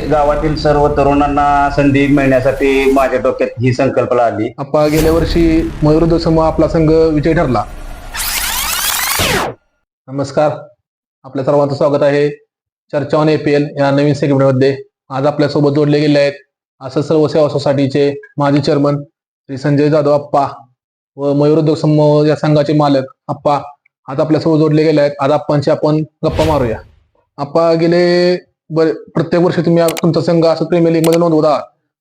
गावातील सर्व तरुणांना संधी मिळण्यासाठी माझ्या डोक्यात ही संकल्पना आली. आप्पा गेल्या वर्षी मयूर समूह आपला संघ विजय ठरला. नमस्कार. आपल्या सर्वांचं स्वागत आहे. चर्चा ऑन एपीएल या नवीन सेगमेंटमध्ये आज आपल्यासोबत जोडले गेले आहेत असं सर्व सेवा सोसायटीचे माजी चेअरमन श्री संजय जाधव आप्पा व मयूर समूह या संघाचे मालक आप्पा आज आपल्यासोबत जोडले गेले आहेत. आज आप्पांची आपण गप्पा मारूया. आप्पा गेले बरे प्रत्येक वर्षी तुम्ही तुमचा संघ असं प्रीमियर लीगमध्ये नोंदवता.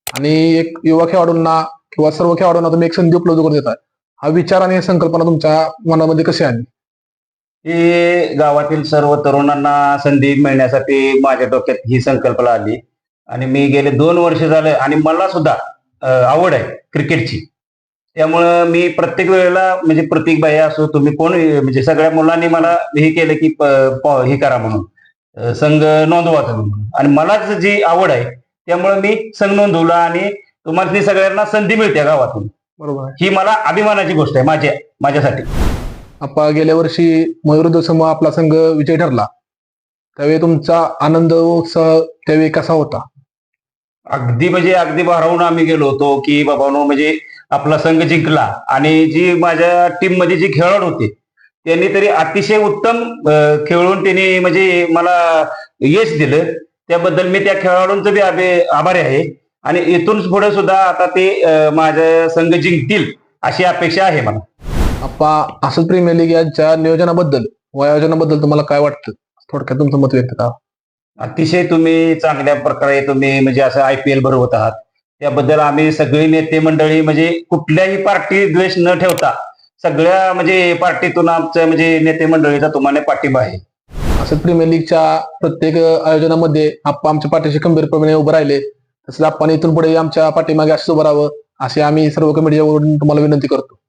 आणि एक युवा खेळाडूंना किंवा सर्व खेळाडूंना तुम्ही एक संधी उपलब्ध करून देतात हा विचार आणि संकल्पना तुमच्या मनामध्ये कशी आली ही गावातील सर्व तरुणांना संधी मिळण्यासाठी माझ्या डोक्यात ही संकल्पना आली. आणि मी गेले दोन वर्ष झाले आणि मला सुद्धा आवड आहे क्रिकेटची. त्यामुळं मी प्रत्येक वेळेला म्हणजे प्रतीक बाई असो तुम्ही कोण म्हणजे सगळ्या मुलांनी मला हे केलं की हे करा म्हणून. संघ नोंदवा तुम्ही. आणि मलाच जी आवड आहे त्यामुळे मी संघ नोंदवला आणि तुम्हाला सगळ्यांना संधी मिळते गावातून. बरोबर ही मला अभिमानाची गोष्ट आहे माझ्या माझ्यासाठी. आपा गेल्या वर्षी मयूर समूह आपला संघ विजय ठरला. त्यावेळी तुमचा आनंद उत्साह त्यावेळी कसा होता? अगदी म्हणजे अगदी भारावून आम्ही गेलो होतो की बाबानो म्हणजे आपला संघ जिंकला. आणि जी माझ्या टीममध्ये जी खेळाडू होते त्यांनी तरी अतिशय उत्तम खेळून त्यांनी म्हणजे मला यश दिलं. त्याबद्दल मी त्या खेळाडूंचं बी आभे- आभारी आहे. आणि इथून पुढे सुद्धा आता ते अं, माझा संघ जिंकतील अशी अपेक्षा आहे मला. आपा असंच प्रीमियर लीग यांच्या नियोजनाबद्दल व आयोजनाबद्दल तुम्हाला काय वाटतं? थोडक्यात तुमचं मत व्यक्त करा. अतिशय तुम्ही चांगल्या प्रकारे तुम्ही म्हणजे असं आय पी एल भरवत आहात. त्याबद्दल आम्ही सगळी नेते मंडळी म्हणजे कुठल्याही पार्टी द्वेष न ठेवता सगळ्या म्हणजे पार्टीतून आमच्या म्हणजे नेते मंडळीचा तुम्हाला पाठिंबा आहे. असं प्रीमियर लीगच्या प्रत्येक आयोजनामध्ये आप्पा आमच्या पाठीशी खंबीरपणे उभं राहिले. तसंच आपण इथून पुढे आमच्या पाठीमागे असं उभं राहावं असे आम्ही सर्व कमिटीच्या तुम्हाला विनंती करतो.